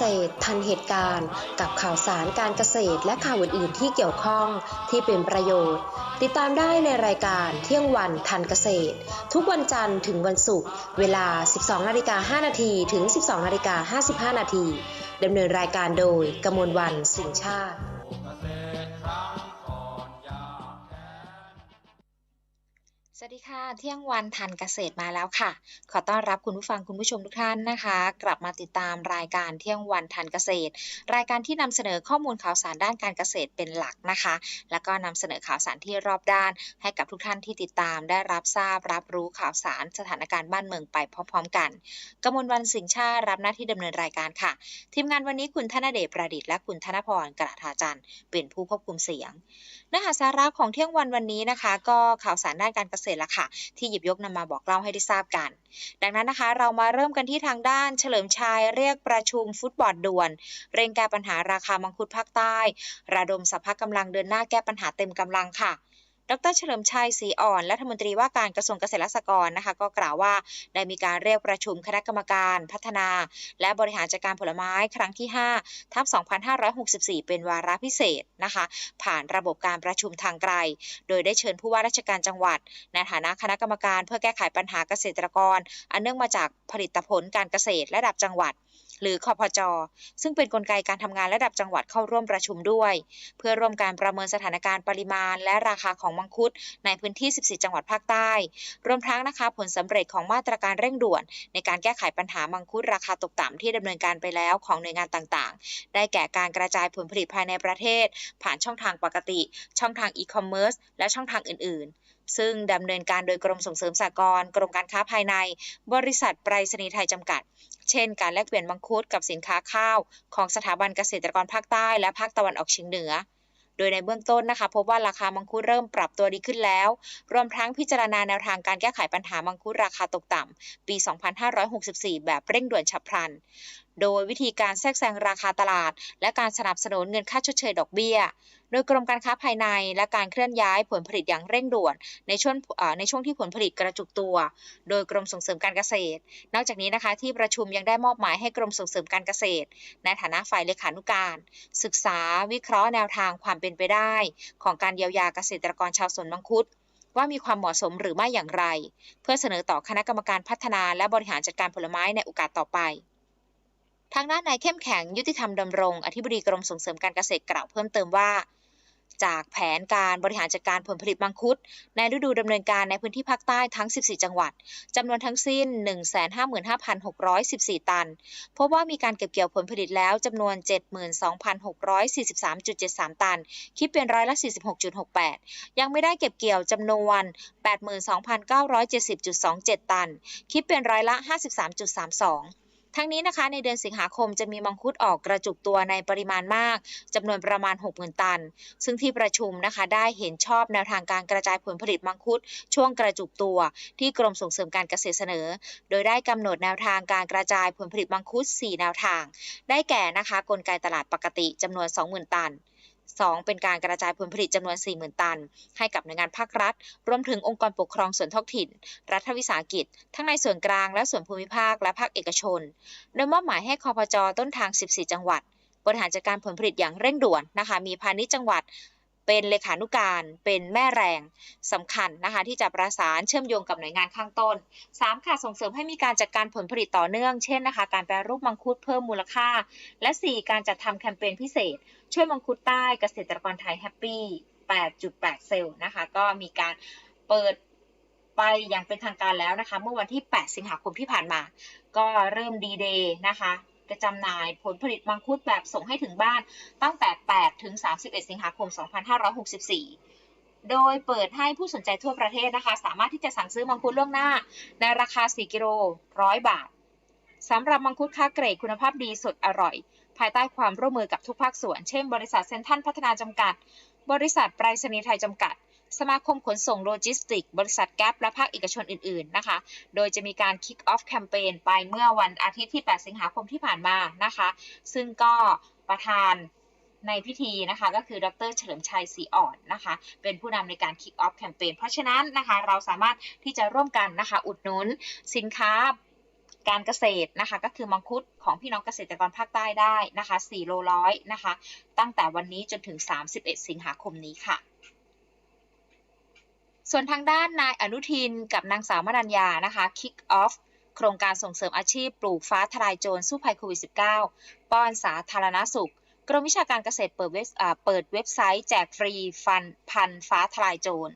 ษตร ทันเหตุการณ์ กับข่าวสารการเกษตรและข่าวอื่นๆที่เกี่ยวข้องที่เป็นประโยชน์ ติดตามได้ในรายการเที่ยงวันทันเกษตร ทุกวันจันทร์ถึงวันศุกร์เวลา 12นาฬิกา5นาทีถึง 12นาฬิกา55นาทีดำเนินรายการโดยกมลวันสิงชาติ สวัสดีค่ะ เที่ยงวันทันเกษตรมาแล้วค่ะ ขอต้อนรับคุณผู้ฟังคุณผู้ชมทุกท่านนะคะ กลับมาติดตามรายการเที่ยงวันทันเกษตร รายการที่นำเสนอข้อมูลข่าวสารด้านการเกษตรเป็นหลักนะคะ แล้วก็นำเสนอข่าวสารที่รอบด้าน ให้กับทุกท่านที่ติดตามได้รับทราบรับรู้ข่าวสารสถานการณ์บ้านเมืองไปพร้อมๆกันกมลวันสิงห์ชาติรับหน้าที่ดำเนินรายการค่ะ ทีมงานวันนี้คุณธนเดชประดิษฐ์และคุณธนพรกระทาจันทร์เป็นผู้ควบคุมเสียงเนื้อหาสาระของเที่ยงวันวันนี้นะคะ ก็ข่าวสารด้านการเกษเศษละค่ะ ที่หยิบยกนำมาบอกเล่าให้ได้ทราบกัน ดังนั้นนะคะ เรามาเริ่มกันที่ทางด้านเฉลิมชัยเรียกประชุมฟุตบอลด่วน เร่งแก้ปัญหาราคามังคุดภาคใต้ ระดมสภากำลังเดินหน้าแก้ปัญหาเต็มกำลังค่ะ ดรเฉลิมชัยศรีอ่อน รัฐมนตรีว่าการกระทรวงเกษตรและสหกรณ์นะคะ ก็กล่าวว่าได้มีการเรียกประชุมคณะกรรมการพัฒนา และบริหารจัดการผลไม้ครั้งที่5ทับ2564 เป็นวาระพิเศษนะคะ ผ่านระบบการประชุมทางไกล โดยได้เชิญผู้ว่าราชการจังหวัด ในฐานะคณะกรรมการเพื่อแก้ไขปัญหาเกษตรกร อันเนื่องมาจากผลิตผลการเกษตรระดับจังหวัด หรือคอพจ ซึ่งเป็นกลไกการทำงานระดับจังหวัดเข้าร่วมประชุมด้วย เพื่อร่วมการประเมินสถานการณ์ปริมาณ และราคาของมังคุดในพื้นที่ 14 จังหวัดภาคใต้ รวมทั้งนะคะผลสำเร็จของมาตรการเร่งด่วน ในการแก้ไขปัญหามังคุดราคาตกต่ำที่ดำเนินการไปแล้วของหน่วยงานต่างๆ ได้แก่การกระจายผลผลิตภายในประเทศ ผ่านช่องทางปกติ ช่องทางอีคอมเมิร์ซและช่องทางอื่นๆซึ่งดำเนินการโดยกรมส่งเสริมสหกรณ์กรมการค้าภายใน บริษัทไปรษณีย์ไทยจำกัด เช่น การแลกเปลี่ยนมังคุดกับสินค้าข้าว ของสถาบันเกษตรกรภาคใต้และภาคตะวันออกเฉียงเหนือ โดยในเบื้องต้นนะคะพบว่าราคามังคุดเริ่มปรับตัวดีขึ้นแล้ว รวมทั้งพิจารณาแนวทางการแก้ไขปัญหามังคุดราคาตกต่ำปี 2564 แบบเร่งด่วนฉับพลัน โดยวิธีการแทรกแซงราคาตลาด และการสนับสนุนเงินค่าชดเชยดอกเบี้ย โดยกรมการค้าภายในและการเคลื่อนย้ายผลผลิตอย่างเร่งด่วน ในช่วงในช่วงที่ผลผลิตกระจุกตัว โดยกรมส่งเสริมการเกษตร นอกจากนี้นะคะที่ประชุมยังได้มอบหมายให้กรมส่งเสริมการเกษตร ในฐานะฝ่ายเลขานุการ ศึกษาวิเคราะห์แนวทางความเป็นไปได้ ของการเยียวยาเกษตรกรชาวสวนมังคุดว่ามีความเหมาะสมหรือไม่อย่างไร เพื่อเสนอต่อคณะกรรมการพัฒนาและบริหารจัดการผลไม้ในโอกาสต่อไป ทางด้านนายเข้มแข็งยุติธรรมดำรง อธิบดีกรมส่งเสริมการเกษตรกล่าวเพิ่มเติมว่า จากแผนการบริหารจัดการผลผลิตมังคุด ในฤดูดำเนินการในพื้นที่ภาคใต้ทั้ง 14 จังหวัดจำนวนทั้งสิ้น 155,614 ตัน พบว่ามีการเก็บเกี่ยวผลผลิตแล้วจำนวน 72,643.73 ตัน คิดเป็นร้อยละ 46.68 ยังไม่ได้เก็บเกี่ยวจำนวน 82,970.27 ตัน คิดเป็นร้อยละ 53.32 ทั้งนี้นะคะในเดือนสิงหาคมจะมีมังคุดออกกระจุกตัวในปริมาณมากจำนวนประมาณ 60,000 ตัน ซึ่งที่ประชุมนะคะได้เห็นชอบแนวทางการกระจายผลผลิตมังคุดช่วงกระจุกตัว ที่กรมส่งเสริมการเกษตรเสนอ โดยได้กำหนดแนวทางการกระจายผลผลิตมังคุด 4 แนวทาง ได้แก่นะคะกลไกตลาดปกติจำนวน 20,000 ตัน 2. เป็นการกระจายผลผลิตจำนวน 40,000 ตัน ให้กับหน่วยงานภาครัฐ รวมถึงองค์กรปกครองส่วนท้องถิ่น รัฐวิสาหกิจ ทั้งในส่วนกลางและส่วนภูมิภาคและภาคเอกชน โดยมอบหมายให้คอพจต้นทาง 14 จังหวัด บริหารจัดการผลผลิตอย่างเร่งด่วนนะคะ มีพาณิชย์จังหวัด เป็นเลขานุการ เป็นแม่แรงสำคัญนะคะที่จะประสานเชื่อมโยงกับหน่วยงานข้างต้น 3. ค่ะส่งเสริมให้มีการจัดการผลผลิตต่อเนื่อง เช่นนะคะการแปรรูปมังคุดเพิ่มมูลค่า และ 4. การจัดทำแคมเปญพิเศษ ช่วยมังคุดใต้เกษตรกรไทยแฮปปี้ 8.8 เซลล์นะคะก็มีการเปิดไปอย่างเป็นทางการแล้วนะคะ เมื่อวันที่ 8 สิงหาคมที่ผ่านมา ก็เริ่มดีเดย์นะคะ กระจำหน่ายผลผลิตมังคุดแบบส่งให้ถึงบ้านตั้งแต่ 8 ถึง 31 สิงหาคม 2564 โดยเปิดให้ผู้สนใจทั่วประเทศนะคะ สามารถที่จะสั่งซื้อมังคุดล่วงหน้า ในราคา 4 กิโลร้อยบาทสำหรับมังคุดค้าเกรดคุณภาพดีสดอร่อย ภายใต้ความร่วมมือกับทุกภาคส่วน เช่น บริษัทเซนทันพัฒนาจำกัด บริษัทไปรษณีย์ไทยจำกัด สมาคมขนส่งโลจิสติก บริษัทแก๊ปและภาคเอกชนอื่น ๆ นะคะ โดยจะมีการ kick off แคมเปญไปเมื่อวันอาทิตย์ที่ 8 สิงหาคมที่ผ่านมานะคะ ซึ่งก็ประธานในพิธีนะคะก็คือดรเฉลิมชัยศรีอ่อนนะคะ เป็นผู้นำในการ kick off แคมเปญเพราะฉะนั้นนะคะเราสามารถที่จะร่วมกันนะคะอุดหนุนสินค้าการเกษตรนะคะก็คือมังคุดของพี่น้องเกษตรกรภาคใต้ได้นะคะ4โลร้อยนะคะ ตั้งแต่วันนี้จนถึง 31 สิงหาคมนี้ค่ะ ส่วนทางด้านนายอนุทินกับนางสาวมนัญญานะคะ kick off โครงการส่งเสริมอาชีพปลูกฟ้าทลายโจรสู้ภัยโควิด -19 ป้อนสาธารณสุข กรมวิชาการเกษตรเปิดเว็บอ่าเปิดเว็บไซต์แจกฟรีฟันพันฟ้าทลายโจร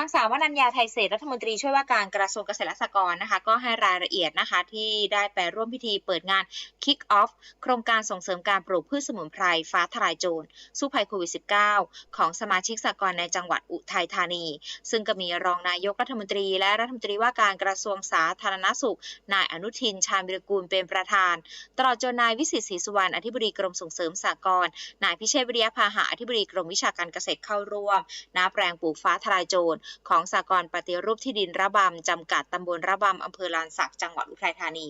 นางสาววนัญญาไทยเศรษฐ์รัฐมนตรีช่วยว่าการกระทรวงเกษตรและสหกรณ์นะคะ ก็ให้รายละเอียดนะคะ ที่ได้ไปร่วมพิธีเปิดงาน Kick Off โครงการส่งเสริมการปลูกพืชสมุนไพรฟ้าทลายโจรสู้ภัยโควิด -19 ของสมาชิกสหกรณ์ในจังหวัดอุทัยธานี ซึ่งก็มีรองนายกรัฐมนตรี และรัฐมนตรีว่าการกระทรวงสาธารณสุข นายอนุทินชาญวิรกูลเป็นประธาน ตลอดจนนายวิสิตศรีสุวรรณอธิบดีกรมส่งเสริมสหกรณ์นายพิเชษวิริยพาหะอธิบดีกรมวิชาการเกษตรเข้าร่วมณแปลงปลูกฟ้าทลายโจรของสากรปฏิรูปที่ดินระบำจำกัดตำบลระบำอำเภอลานสักจังหวัดอุทัยธานี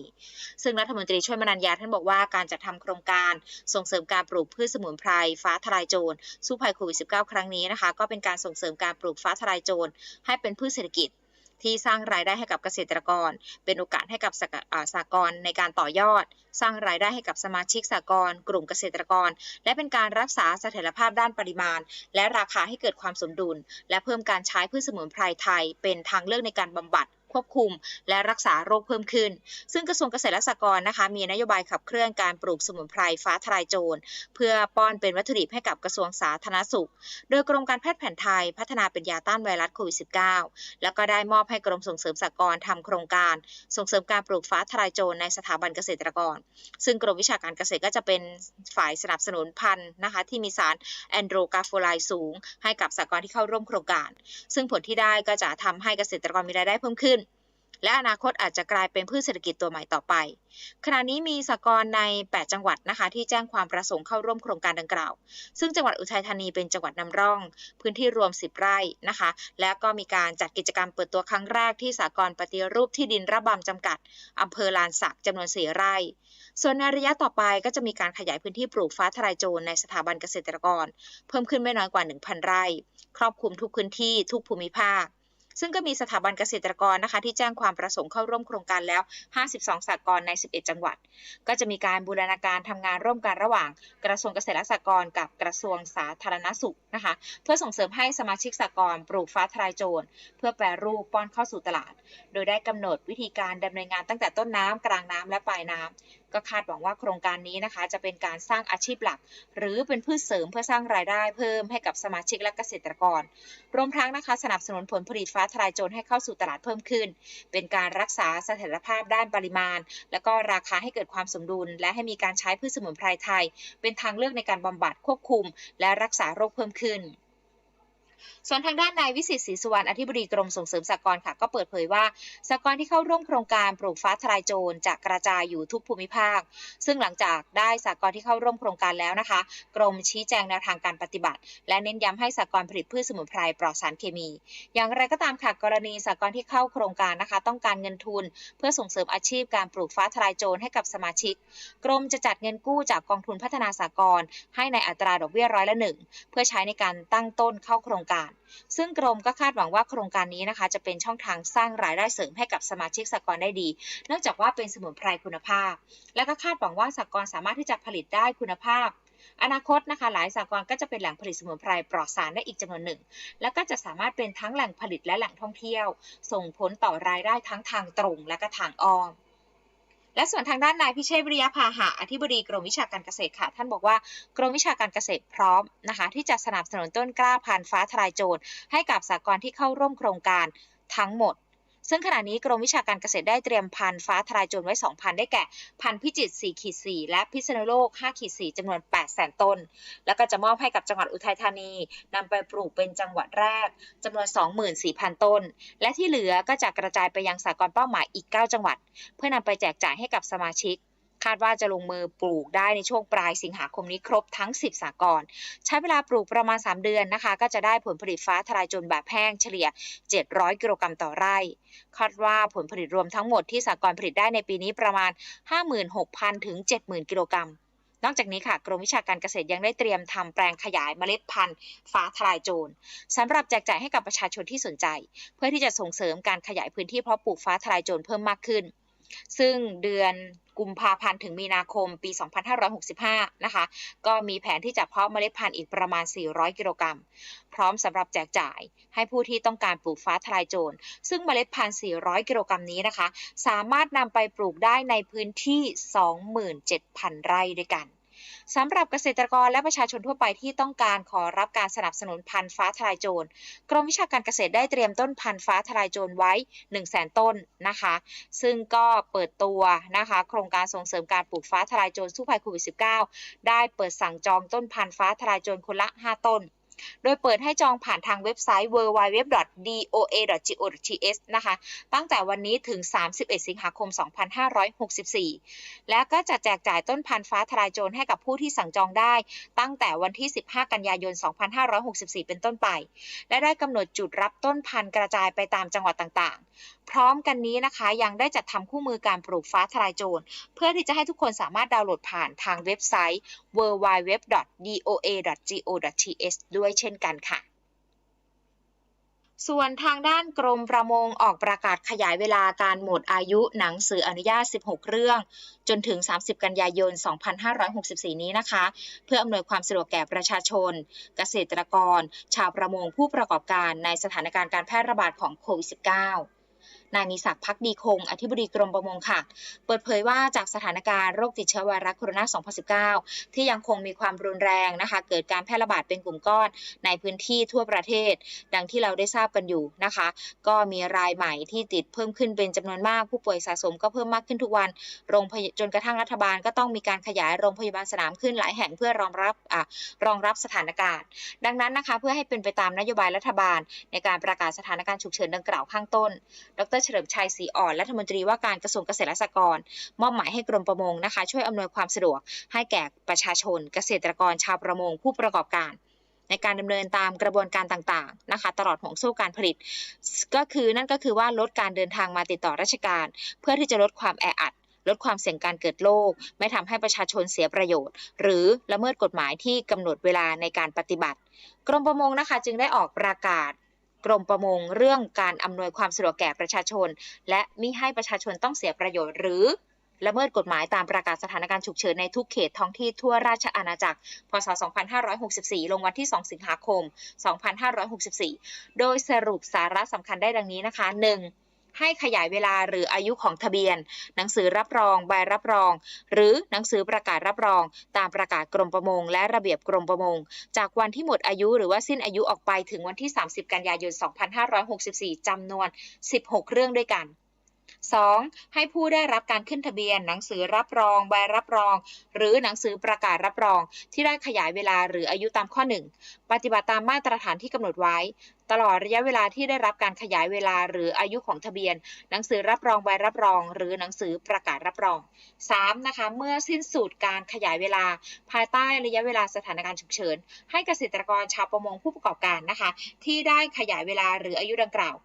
ซึ่งรัฐมนตรีช่วยมนัญญาท่านบอกว่าการจัดทำโครงการส่งเสริมการปลูกพืชสมุนไพรฟ้าทลายโจรสู้ภัยโควิด -19 ครั้งนี้นะคะ ก็เป็นการส่งเสริมการปลูกฟ้าทลายโจรให้เป็นพืชเศรษฐกิจ ที่สร้างรายได้ให้กับเกษตรกร เป็นโอกาสให้กับสหกอ่าสากรในการต่อยอด สร้างรายได้ให้กับสมาชิกสากรกลุ่มเกษตรกร และเป็นการรักษาเสถียรภาพด้านปริมาณ และราคาให้เกิดความสมดุล และเพิ่มการใช้พืชสมุนไพรไทย เป็นทางเลือกในการบำบัด ควบคุม และรักษาโรคเพิ่มขึ้น ซึ่งกระทรวงเกษตรและสหกรณ์นะคะ มีนโยบายขับเคลื่อนการปลูกสมุนไพรฟ้าทลายโจร เพื่อป้อนเป็นวัตถุดิบให้กับกระทรวงสาธารณสุข โดยกรมการแพทย์แผนไทยพัฒนาเป็นยาต้านไวรัสโควิด -19 แล้วก็ได้มอบให้กรมส่งเสริมสหกรณ์ทำโครงการ ส่งเสริมการปลูกฟ้าทลายโจรในสถาบันเกษตรกร ซึ่งกรมวิชาการเกษตรก็จะเป็นฝ่ายสนับสนุนพันธุ์นะคะที่มีสารแอนโดรกาโฟไลด์สูง ให้กับสหกรณ์ที่เข้าร่วมโครงการ ซึ่งผลที่ได้ก็จะทำให้เกษตรกรมีรายได้เพิ่มขึ้น และอนาคตอาจจะกลายเป็นพืชเศรษฐกิจตัวใหม่ต่อไป ขณะนี้มีสกรใน 8 จังหวัดนะคะ ที่แจ้งความประสงค์เข้าร่วมโครงการดังกล่าว ซึ่งจังหวัดอุทัยธานีเป็นจังหวัดนำร่อง พื้นที่รวม 10 ไร่นะคะ และก็มีการจัดกิจกรรมเปิดตัวครั้งแรกที่สหกรปฏิรูปที่ดินระบำจำกัดอำเภอลานสักจำนวน 4 ไร่ ส่วนในระยะต่อไปก็จะมีการขยายพื้นที่ปลูกฟ้าทลายโจรในสถาบันเกษตรกร เพิ่มขึ้นไม่น้อยกว่า 1,000 ไร่ ครอบคลุมทุกพื้นที่ทุกภูมิภาค ซึ่งก็มีสถาบันเกษตรกรนะคะ ที่แจ้งความประสงค์เข้าร่วมโครงการแล้ว 52สหกรณ์ใน 11 จังหวัด ก็จะมีการบูรณาการทำงานร่วมกันระหว่าง กระทรวงเกษตรและสหกรณ์กับกระทรวงสาธารณสุขนะคะ เพื่อส่งเสริมให้สมาชิกสหกรณ์ปลูกฟ้าทลายโจรเพื่อแปรรูปป้อนเข้าสู่ตลาด โดยได้กำหนดวิธีการดำเนินงานตั้งแต่ต้นน้ำกลางน้ำและปลายน้ำ ก็คาดหวังว่าโครงการนี้นะคะ จะเป็นการสร้างอาชีพหลัก หรือเป็นพืชเสริมเพื่อสร้างรายได้เพิ่มให้กับสมาชิกและเกษตรกร รวมทั้งนะคะ สนับสนุนผลผลิตฟ้าทลายโจรให้เข้าสู่ตลาดเพิ่มขึ้น เป็นการรักษาเสถียรภาพด้านปริมาณ และก็ราคาให้เกิดความสมดุล และให้มีการใช้พืชสมุนไพรไทย เป็นทางเลือกในการบำบัดควบคุม และรักษาโรคเพิ่มขึ้น ส่วนทางด้านนายวิสิตศรีสุวรรณอธิบดีกรมส่งเสริมสหกรณ์ค่ะ ก็เปิดเผยว่าสหกรณ์ที่เข้าร่วมโครงการปลูกฟ้าทลายโจรจะกระจายอยู่ทุกภูมิภาค ซึ่งหลังจากได้สหกรณ์ที่เข้าร่วมโครงการแล้วนะคะ กรมชี้แจงแนวทางการปฏิบัติ และเน้นย้ำให้สหกรณ์ผลิตพืชสมุนไพรปลอดสารเคมี อย่างไรก็ตามค่ะกรณีสหกรณ์ที่เข้าโครงการนะคะ ต้องการเงินทุน เพื่อส่งเสริมอาชีพการปลูกฟ้าทลายโจรให้กับสมาชิก กรมจะจัดเงินกู้จากกองทุนพัฒนาสหกรณ์ให้ในอัตราดอกเบี้ยร้อยละหนึ่งเพื่อใช้ในการตั้งต้นเข้าโครงการ ซึ่งกรมก็คาดหวังว่าโครงการนี้นะคะ จะเป็นช่องทางสร้างรายได้เสริมให้กับสมาชิกสหกรณ์ได้ดี เนื่องจากว่าเป็นสมุนไพรคุณภาพ และก็คาดหวังว่าสหกรณ์สามารถที่จะผลิตได้คุณภาพ อนาคตนะคะ หลายสหกรณ์ก็จะเป็นแหล่งผลิตสมุนไพรปลอดสารได้อีกจำนวนหนึ่ง และก็จะสามารถเป็นทั้งแหล่งผลิตและแหล่งท่องเที่ยว ส่งผลต่อรายได้ทั้งทางตรงและก็ทางอ้อม และส่วนทางด้านนายพิเชษฐ์วิริยพาหะอธิบดีกรมวิชาการเกษตรค่ะ ท่านบอกว่ากรมวิชาการเกษตรพร้อมนะคะ ที่จะสนับสนุนต้นกล้าพันธุ์ฟ้าทลายโจรให้กับสากรที่เข้าร่วมโครงการทั้งหมด ซึ่งขณะนี้กรมวิชาการเกษตรได้เตรียมพันธุ์ฟ้าทลายโจรไว้ 2 พันได้แก่ พันธุ์พิจิตร4ขีด4และพิษณุโลก5ขีด4จำนวน8 0 0 0 0 0ต้น แล้วก็จะมอบให้กับจังหวัดอุทัยธานีนำไปปลูกเป็นจังหวัดแรกจำนวน 24,000 ต้น และที่เหลือก็จะกระจายไปยังสากลเป้าหมายอีก 9 จังหวัด เพื่อนำไปแจกจ่ายให้กับสมาชิก คาดว่าจะลงมือปลูกได้ในช่วงปลายสิงหาคมนี้ครบทั้ง 10 สากรใช้เวลาปลูกประมาณ 3 เดือนนะคะ ก็จะได้ผลผลิตฟ้าทลายโจรแบบแห้งเฉลี่ย 700 กิโลกรัมต่อไร่ คาดว่าผลผลิตรวมทั้งหมดที่สากรผลิตได้ในปีนี้ประมาณ 56,000 ถึง 70,000 กิโลกรัมนอกจากนี้ค่ะ กรมวิชาการเกษตรยังได้เตรียมทำแปลงขยายเมล็ดพันธุ์ ฟ้าทลายโจรสำหรับแจกจ่ายให้กับประชาชนที่สนใจ เพื่อที่จะส่งเสริมการขยายพื้นที่เพาะปลูกฟ้าทลายโจรเพิ่มมากขึ้น ซึ่งเดือน กุมภาพันธ์ถึงมีนาคมปี 2565 นะคะ ก็มีแผนที่จะเพาะเมล็ดพันธุ์อีกประมาณ 400 กิโลกรัม พร้อมสำหรับแจกจ่ายให้ผู้ที่ต้องการปลูกฟ้าทลายโจร ซึ่งเมล็ดพันธุ์ 400 กิโลกรัมนี้นะคะ สามารถนำไปปลูกได้ในพื้นที่ 27,000 ไร่ด้วยกัน สำหรับเกษตรกรและประชาชนทั่วไปที่ต้องการขอรับการสนับสนุนพันธุ์ฟ้าทลายโจร กรมวิชาการเกษตรได้เตรียมต้นพันธุ์ฟ้าทลายโจรไว้ 1 0 0 0 0แต้นนะคะ ซึ่งก็เปิดตัวนะคะ โครงการส่งเสริมการปลูกฟ้าทลายโจรสู้ภัยโควิด -19 ได้เปิดสั่งจองต้นพันธุ์ฟ้าทลายโจรคนละ 5 ต้น โดยเปิดให้จองผ่านทางเว็บไซต์ www.doa.go.th นะคะ ตั้งแต่วันนี้ถึง 31 สิงหาคม 2564 และก็จะแจกจ่ายต้นพันธุ์ฟ้าทลายโจรให้กับผู้ที่สั่งจองได้ ตั้งแต่วันที่ 15 กันยายน 2564 เป็นต้นไป และได้กำหนดจุดรับต้นพันธุ์กระจายไปตามจังหวัดต่างๆ พร้อมกันนี้นะคะยังได้จัดทำคู่มือการปลูกฟ้าทลายโจรเพื่อที่จะให้ทุกคนสามารถดาวน์โหลดผ่านทางเว็บไซต์ www.doa.go.th ด้วยด้วยเช่นกันค่ะ ส่วนทางด้านกรมประมงออกประกาศขยายเวลาการหมดอายุหนังสืออนุญาต 16 เรื่อง จนถึง 30 กันยายน 2564 นี้นะคะ เพื่ออำนวยความสะดวกแก่ประชาชน เกษตรกร ชาวประมงผู้ประกอบการในสถานการณ์การแพร่ระบาดของโควิด -19 นายมีศักดิ์พักดีคง อธิบดีกรมประมงค่ะ เปิดเผยว่าจากสถานการณ์โรคติดเชื้อไวรัสโคโรนา 2019 ที่ยังคงมีความรุนแรงนะคะ เกิดการแพร่ระบาดเป็นกลุ่มก้อนในพื้นที่ทั่วประเทศ ดังที่เราได้ทราบกันอยู่นะคะ ก็มีรายใหม่ที่ติดเพิ่มขึ้นเป็นจำนวนมาก ผู้ป่วยสะสมก็เพิ่มมากขึ้นทุกวัน โรงพยจนกระทั่งรัฐบาลก็ต้องมีการขยายโรงพยาบาลสนามขึ้นหลายแห่งเพื่อรองรับอ่ารองรับสถานการณ์ ดังนั้นนะคะ เพื่อให้เป็นไปตามนโยบายรัฐบาล ในการประกาศสถานการณ์ฉุกเฉินดังกล่าวข้างต้น ดรเฉลิมชัยศรีอ่อนรัฐมนตรีว่าการกระทรวงเกษตรและสหกรณ์มอบหมายให้กรมประมงนะคะ ช่วยอำนวยความสะดวก ให้แก่ประชาชน เกษตรกรชาวประมงผู้ประกอบการ ในการดำเนินตามกระบวนการต่างๆนะคะตลอดห่วงโซ่การผลิต ก็คือนั่นก็คือว่าลดการเดินทางมาติดต่อราชการ เพื่อที่จะลดความแออัดลดความเสี่ยงการเกิดโรคไม่ทำให้ประชาชนเสียประโยชน์ หรือละเมิดกฎหมายที่กำหนดเวลาในการปฏิบัติ กรมประมงนะคะจึงได้ออกประกาศ กรมประมงเรื่องการอำนวยความสะดวกแก่ประชาชน และมิให้ประชาชนต้องเสียประโยชน์หรือละเมิดกฎหมายตามประกาศสถานการณ์ฉุกเฉินในทุกเขตท้องที่ทั่วราชอาณาจักร พศ 2564 ลงวันที่ 2 สิงหาคม 2564 โดยสรุปสาระสำคัญได้ดังนี้นะคะ 1. ให้ขยายเวลาหรืออายุของทะเบียน หนังสือรับรองใบรับรอง หรือหนังสือประกาศรับรอง ตามประกาศกรมประมง และระเบียบกรมประมง จากวันที่หมดอายุหรือว่าสิ้นอายุออกไปถึงวันที่ 30 กันยายน 2564 จำนวน 16 เรื่องด้วยกัน 2. ให้ผู้ได้รับการขึ้นทะเบียน หนังสือรับรองใบรับรอง หรือหนังสือประกาศรับรอง ที่ได้ขยายเวลาหรืออายุตามข้อ 1 ปฏิบัติตามมาตรฐานที่กำหนดไว้ ตลอดระยะเวลาที่ได้รับการขยายเวลาหรืออายุของทะเบียน หนังสือรับรองใบรับรอง หรือหนังสือประกาศรับรอง 3. นะคะเมื่อสิ้นสุดการขยายเวลา ภายใต้ระยะเวลาสถานการณ์ฉุกเฉินให้เกษตรกรชาวประมงผู้ประกอบการนะคะ ที่ได้ขยายเวลาหรืออายุดังกล่าว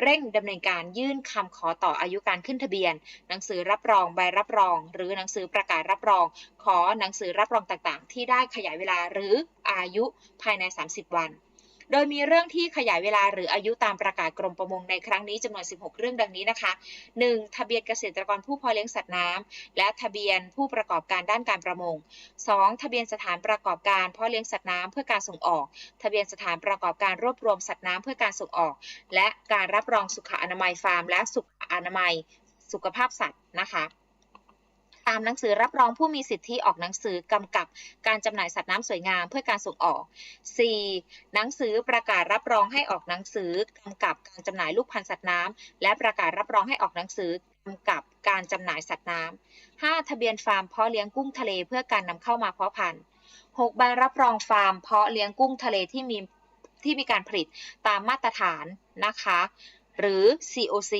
เร่งดำเนินการยื่นคำขอต่ออายุการขึ้นทะเบียน หนังสือรับรองใบรับรอง หรือหนังสือประกาศรับรอง ขอหนังสือรับรองต่างๆ ที่ได้ขยายเวลาหรืออายุภายใน 30 วัน โดยมีเรื่องที่ขยายเวลาหรืออายุตามประกาศกรมประมงในครั้งนี้จำนวน 16 เรื่องดังนี้นะคะ 1. ทะเบียนเกษตรกรผู้พาะเลี้ยงสัตว์น้ำและทะเบียนผู้ประกอบการด้านการประมง 2. ทะเบียนสถานประกอบการเพาะเลี้ยงสัตว์น้ำเพื่อการส่งออก ทะเบียนสถานประกอบการรวบรวมสัตว์น้ำเพื่อการส่งออก และการรับรองสุขอนามัยฟาร์ม และสุขอนามัยสุขภาพสัตว์นะคะ ตามหนังสือรับรองผู้มีสิทธิออกหนังสือกำกับการจำหน่ายสัตว์น้ำสวยงามเพื่อการส่งออก 4. หนังสือประกาศรับรองให้ออกหนังสือกำกับการจำหน่ายลูกพันธุ์สัตว์น้ำและประกาศรับรองให้ออกหนังสือกำกับการจำหน่ายสัตว์น้ำ 5. ทะเบียนฟาร์มเพาะเลี้ยงกุ้งทะเลเพื่อการนำเข้ามาเพาะพันธุ์ 6. ใบรับรองฟาร์มเพาะเลี้ยงกุ้งทะเลที่มีที่มีการผลิตตามมาตรฐานนะคะ หรือ COC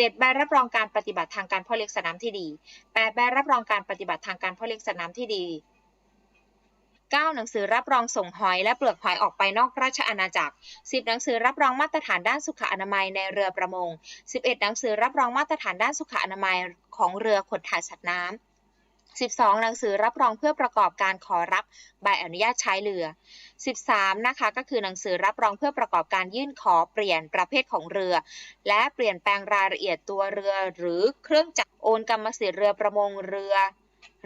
7ใบรับรองการปฏิบัติทางการพ่อเลี้ยงสัตว์น้ำที่ดี 8 ใบรับรองการปฏิบัติทางการพ่อเลี้ยงสัตว์น้ำที่ดี 9 หนังสือรับรองส่งหอยและเปลือกหอยออกไปนอกราชอาณาจักร 10 หนังสือรับรองมาตรฐานด้านสุขอนามัยในเรือประมง 11 หนังสือรับรองมาตรฐานด้านสุขอนามัยของเรือขนถ่ายสัตว์น้ำ 12 หนังสือรับรองเพื่อประกอบการขอรับใบอนุญาตใช้เรือ 13 นะคะก็คือหนังสือรับรองเพื่อประกอบการยื่นขอเปลี่ยนประเภทของเรือ และเปลี่ยนแปลงรายละเอียดตัวเรือ หรือเครื่องจักรโอนกรรมสิทธิ์เรือประมงเรือ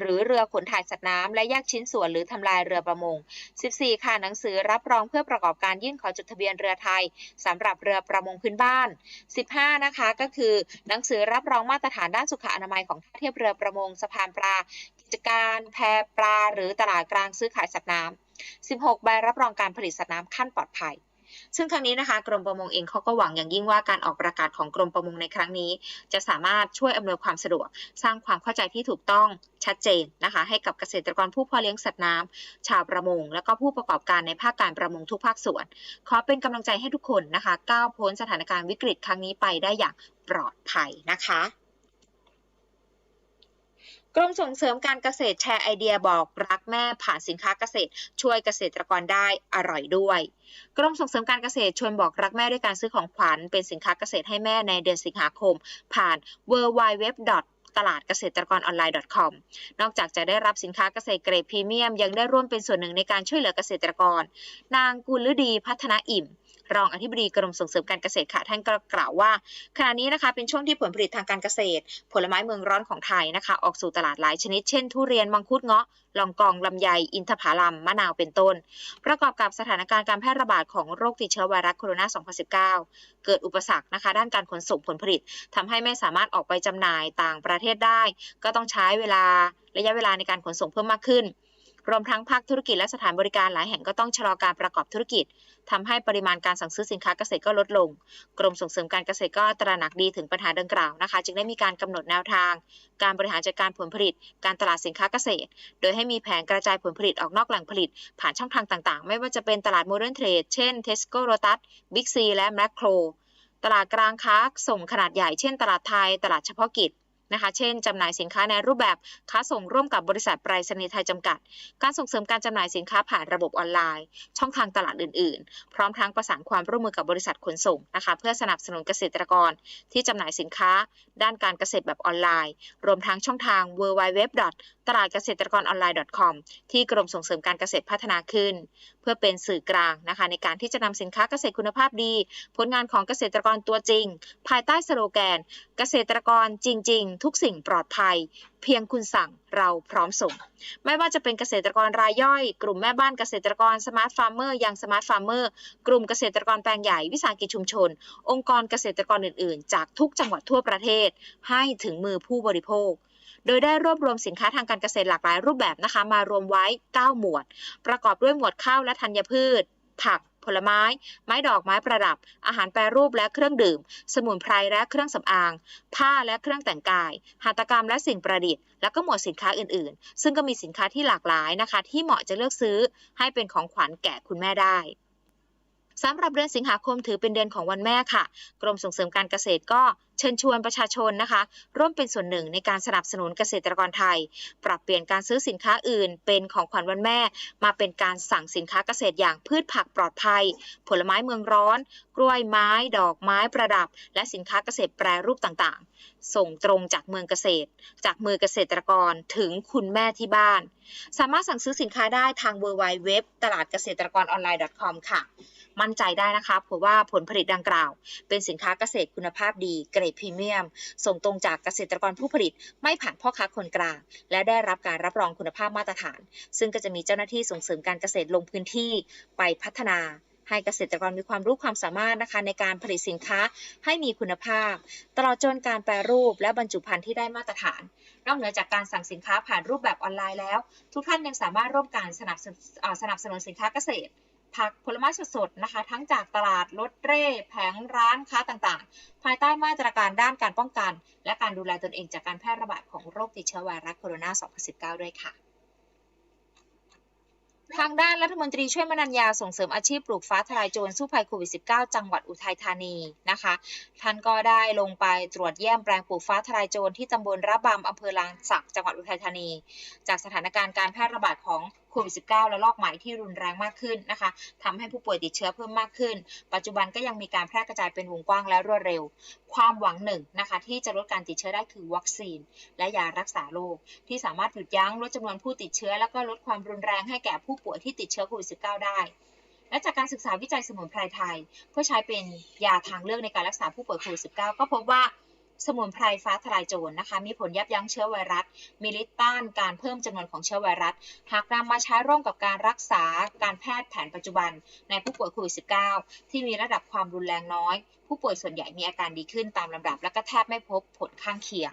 หรือเรือขนถ่ายสัตว์น้ำและแยกชิ้นส่วนหรือทำลายเรือประมง 14 ค่ะหนังสือรับรองเพื่อประกอบการยื่นขอจดทะเบียนเรือไทยสำหรับเรือประมงพื้นบ้าน 15 นะคะก็คือหนังสือรับรองมาตรฐานด้านสุขอนามัยของท่าเทียบเรือประมงสะพานปลากิจการแพปลา หรือตลาดกลางซื้อขายสัตว์น้ำ16 ใบรับรองการผลิตสัตว์น้ำขั้นปลอดภัย ซึ่งครั้งนี้นะคะกรมประมงเองเขาก็หวังอย่างยิ่งว่าการออกประกาศของกรมประมงในครั้งนี้ จะสามารถช่วยอำนวยความสะดวก สร้างความเข้าใจที่ถูกต้องชัดเจนนะคะ ให้กับเกษตรกรผู้เพาะเลี้ยงสัตว์น้ำชาวประมง และก็ผู้ประกอบการในภาคการประมงทุกภาคส่วน ขอเป็นกำลังใจให้ทุกคนนะคะ ก้าวพ้นสถานการณ์วิกฤตครั้งนี้ไปได้อย่างปลอดภัยนะคะ กรมส่งเสริมการเกษตรแชร์ไอเดียบอกรักแม่ผ่านสินค้าเกษตร ช่วยเกษตรกรได้อร่อยด้วย กรมส่งเสริมการเกษตรชวนบอกรักแม่ด้วยการซื้อของขวัญเป็นสินค้าเกษตรให้แม่ในเดือนสิงหาคม ผ่าน w w w ตลาดเกษตรกรออนไลน์ .com นอกจากจะได้รับสินค้าเกษตรเกรดพรีเมียม ยังได้ร่วมเป็นส่วนหนึ่งในการช่วยเหลือเกษตรกร นางกุลฤดีพัฒนาอิ่ม รองอธิบดีกรมส่งเสริมการเกษตรค่ะ ท่านก็กล่าวว่า ขณะนี้นะคะเป็นช่วงที่ผลผลิตทางการเกษตร ผลไม้เมืองร้อนของไทยนะคะ ออกสู่ตลาดหลายชนิดเช่นทุเรียนมังคุดเงาะลองกองลำไย อินทผลัมมะนาวเป็นต้น ประกอบกับสถานการณ์การแพร่ระบาดของโรคติดเชื้อไวรัสโคโรนา 2019 เกิดอุปสรรคนะคะ ด้านการขนส่งผลผลิตทำให้ไม่สามารถออกไปจำหน่ายต่างประเทศได้ ก็ต้องใช้เวลาระยะเวลาในการขนส่งเพิ่มมากขึ้น รวมทั้งภาคธุรกิจและสถานบริการหลายแห่งก็ต้องชะลอการประกอบธุรกิจทำให้ปริมาณการสั่งซื้อสินค้าเกษตรก็ลดลง กรมส่งเสริมการเกษตรก็ตระหนักดีถึงปัญหาดังกล่าวนะคะ จึงได้มีการกำหนดแนวทาง การบริหารจัดการผลผลิต การตลาดสินค้าเกษตร โดยให้มีแผนกระจายผลผลิตออกนอกแหล่งผลิต ผ่านช่องทางต่างๆ ไม่ว่าจะเป็นตลาดโมเดิร์นเทรดเช่น Tesco Lotus Big C และ Macro ตลาดกลางค้าส่งขนาดใหญ่เช่น ตลาดไทย ตลาดเฉพาะกิจ นะคะ เช่นจำหน่ายสินค้าในรูปแบบค้าส่งร่วมกับบริษัทไปรษณีย์ไทยจำกัด การส่งเสริมการจำหน่ายสินค้าผ่านระบบออนไลน์ ช่องทางตลาดอื่น ๆ พร้อมทั้งประสานความร่วมมือกับบริษัทขนส่งนะคะ เพื่อสนับสนุนเกษตรกร ที่จำหน่ายสินค้า ด้านการเกษตรแบบออนไลน์ รวมทั้งช่องทาง w w w ตลาดเกษตรกรออนไลน์ .com ที่กรมส่งเสริมการเกษตรพัฒนาขึ้น เพื่อเป็นสื่อกลางนะคะ ในการที่จะนำสินค้าเกษตรคุณภาพดี ผลงานของเกษตรกรตัวจริง ภายใต้สโลแกน เกษตรกรจริง ๆ ทุกสิ่งปลอดภัย เพียงคุณสั่งเราพร้อมส่ง ไม่ว่าจะเป็นเกษตรกรรายย่อย กลุ่มแม่บ้านเกษตรกรสมาร์ทฟาร์มเมอร์ยังสมาร์ทฟาร์มเมอร์กลุ่มเกษตรกรแปลงใหญ่วิสาหกิจชุมชน องค์กรเกษตรกรอื่น ๆ จากทุกจังหวัดทั่วประเทศ ให้ถึงมือผู้บริโภค โดยได้รวบรวมสินค้าทางการเกษตรหลากหลายรูปแบบนะคะ มารวมไว้ 9 หมวด ประกอบด้วยหมวดข้าวและธัญพืช ผักผลไม้ ไม้ดอกไม้ประดับ อาหารแปรรูปและเครื่องดื่ม สมุนไพรและเครื่องสำอาง ผ้าและเครื่องแต่งกาย หัตถกรรมและสิ่งประดิษฐ์ แล้วก็หมวดสินค้าอื่นๆ ซึ่งก็มีสินค้าที่หลากหลายนะคะ ที่เหมาะจะเลือกซื้อให้เป็นของขวัญแก่คุณแม่ได้สำหรับเดือนสิงหาคมถือเป็นเดือนของวันแม่ค่ะ กรมส่งเสริมการเกษตรก็ เชิญชวนประชาชนนะคะ ร่วมเป็นส่วนหนึ่งในการสนับสนุนเกษตรกรไทย ปรับเปลี่ยนการซื้อสินค้าอื่น เป็นของขวัญวันแม่ มาเป็นการสั่งสินค้าเกษตรอย่างพืชผักปลอดภัย ผลไม้เมืองร้อน กล้วยไม้ ดอกไม้ประดับ และสินค้าเกษตรแปรรูปต่างๆ ส่งตรงจากเมืองเกษตร จากมือเกษตรกรถึงคุณแม่ที่บ้าน สามารถสั่งซื้อสินค้าได้ทาง w w w ตลาดเกษตรกรออนไลน์ .com ค่ะ มั่นใจได้นะคะเพราะว่าผลผลิตดังกล่าว เป็นสินค้าเกษตรคุณภาพดีเกรดพรีเมียม ส่งตรงจากเกษตรกรผู้ผลิต ไม่ผ่านพ่อค้าคนกลาง และได้รับการรับรองคุณภาพมาตรฐาน ซึ่งก็จะมีเจ้าหน้าที่ส่งเสริมการเกษตรลงพื้นที่ไปพัฒนาให้เกษตรกรมีความรู้ความสามารถนะคะในการผลิตสินค้าให้มีคุณภาพ ตลอดจนการแปรรูปและบรรจุภัณฑ์ที่ได้มาตรฐาน นอกเหนือจากการสั่งสินค้าผ่านรูปแบบออนไลน์แล้ว ทุกท่านยังสามารถร่วมการสนับสนุนอ่าสนับสนุนสินค้าเกษตร ผักผลไม้สดๆนะคะ ทั้งจากตลาดรถเร่แผงร้านค้าต่างๆ ภายใต้มาตรการด้านการป้องกัน และการดูแลตนเองจากการแพร่ระบาดของโรคติดเชื้อไวรัสโคโรนา 2019 ด้วยค่ะทางด้านรัฐมนตรีช่วยมนัญญาส่งเสริมอาชีพปลูกฟ้าทลายโจรสู้ภัยโควิด -19 จังหวัดอุทัยธานีนะคะ ท่านก็ได้ลงไปตรวจเยี่ยมแปลงปลูกฟ้าทลายโจรที่ตำบลระบำอำเภอลานสักจังหวัดอุทัยธานี จากสถานการณ์การแพร่ระบาดของ โควิด -19 และลอกใหม่ที่รุนแรงมากขึ้นนะคะทำให้ผู้ป่วยติดเชื้อเพิ่มมากขึ้น ปัจจุบันก็ยังมีการแพร่กระจายเป็นวงกว้างและรวดเร็ว ความหวังหนึ่งนะคะที่จะลดการติดเชื้อได้คือวัคซีน และยารักษาโรคที่สามารถหยุดยั้งลดจำนวนผู้ติดเชื้อ แล้วก็ลดความรุนแรงให้แก่ผู้ป่วยที่ติดเชื้อโควิด -19 ได้และจากการศึกษาวิจัยสมุนไพรไทย เพื่อใช้เป็นยาทางเลือกในการรักษาผู้ป่วยโควิด -19 ก็พบว่า สมุนไพรฟ้าทลายโจรนะคะ มีผลยับยั้งเชื้อไวรัส มีฤทธิ์ต้านการเพิ่มจำนวนของเชื้อไวรัส หากนำมาใช้ร่วมกับการรักษาการแพทย์แผนปัจจุบันในผู้ป่วยโควิด -19 ที่มีระดับความรุนแรงน้อยผู้ป่วยส่วนใหญ่มีอาการดีขึ้นตามลำดับ และก็แทบไม่พบผลข้างเคียง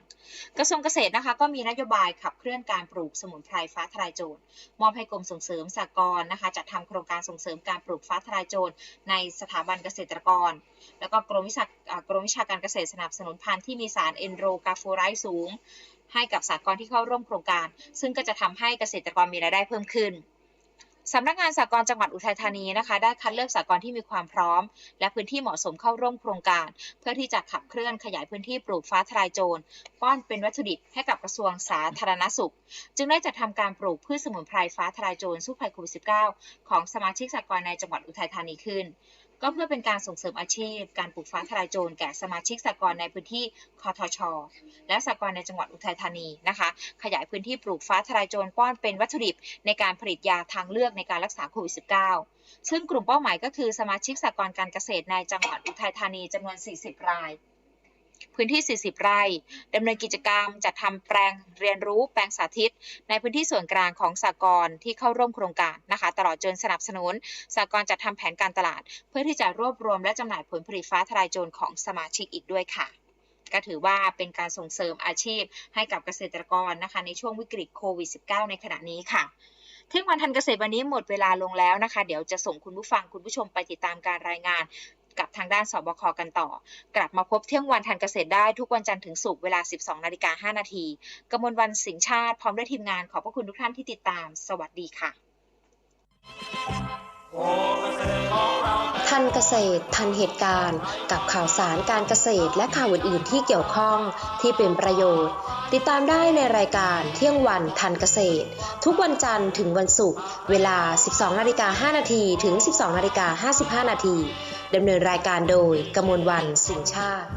กระทรวงเกษตรนะคะ ก็มีนโยบายขับเคลื่อนการปลูกสมุนไพรฟ้าทลายโจรมอบให้กรมส่งเสริมสหกรณ์นะคะจัดทำโครงการส่งเสริมการปลูกฟ้าทลายโจรในสถาบันเกษตรกร แล้วก็กรมวิชากรมวิชาการเกษตรสนับสนุนพันธุ์ที่มีสารเอนโรกาโฟไรต์สูง ให้กับสหกรณ์ที่เข้าร่วมโครงการ ซึ่งก็จะทำให้เกษตรกรมีรายได้เพิ่มขึ้น สำนักงานสากลจังหวัดอุทัยธานีนะคะ ได้คัดเลือกสากลที่มีความพร้อม และพื้นที่เหมาะสมเข้าร่วมโครงการ เพื่อที่จะขับเคลื่อนขยายพื้นที่ปลูกฟ้าทลายโจรป้อนเป็นวัตถุดิบให้กับกระทรวงสาธารณสุข จึงได้จัดทำการปลูกพืชสมุนไพรฟ้าทลายโจรสู้ภัยโควิด -19 ของสมาชิกสากลในจังหวัดอุทัยธานีขึ้น ก็เพื่อเป็นการส่งเสริมอาชีพ การปลูกฟ้าทลายโจรแก่สมาชิกสหกรณ์ในพื้นที่คอทช และสหกรณ์ในจังหวัดอุทัยธานีนะคะ ขยายพื้นที่ปลูกฟ้าทลายโจรป้อนเป็นวัตถุดิบในการผลิตยาทางเลือกในการรักษาโควิด -19 ซึ่งกลุ่มเป้าหมายก็คือสมาชิกสหกรณ์การเกษตรในจังหวัดอุทัยธานีจำนวน 40 ราย พื้นที่ 40 ไร่ดำเนินกิจกรรมจัดทำแปลงเรียนรู้แปลงสาธิต ในพื้นที่ส่วนกลางของสากลที่เข้าร่วมโครงการนะคะ ตลอดจนสนับสนุนสากลจัดทำแผนการตลาด เพื่อที่จะรวบรวมและจำหน่ายผลผลิตฟ้าทลายโจรของสมาชิกอีกด้วยค่ะก็ถือว่าเป็นการส่งเสริมอาชีพให้กับเกษตรกรนะคะ ในช่วงวิกฤตโควิด -19 ในขณะนี้ค่ะเที่ยงวันทันเกษตรวันนี้หมดเวลาลงแล้วนะคะ เดี๋ยวจะส่งคุณผู้ฟังคุณผู้ชมไปติดตามการรายงาน กับทางด้านสบคกันต่อ กลับมาพบเที่ยงวันทันเกษตรได้ทุกวันจันทร์ถึงศุกร์เวลา 12นาฬิกา5นาทีกมลวันสิงชาติพร้อมด้วยทีมงานขอบพระคุณทุกท่านที่ติดตาม สวัสดีค่ะ ทันเกษตร ทันเหตุการณ์ กับข่าวสารการเกษตรและข่าวอื่นๆที่เกี่ยวข้องที่เป็นประโยชน์ ติดตามได้ในรายการเที่ยงวันทันเกษตร ทุกวันจันทร์ถึงวันศุกร์เวลา 12นาฬิกา5นาทีถึง 12นาฬิกา55นาทีดำเนินรายการโดยกมลวันสิงชาติ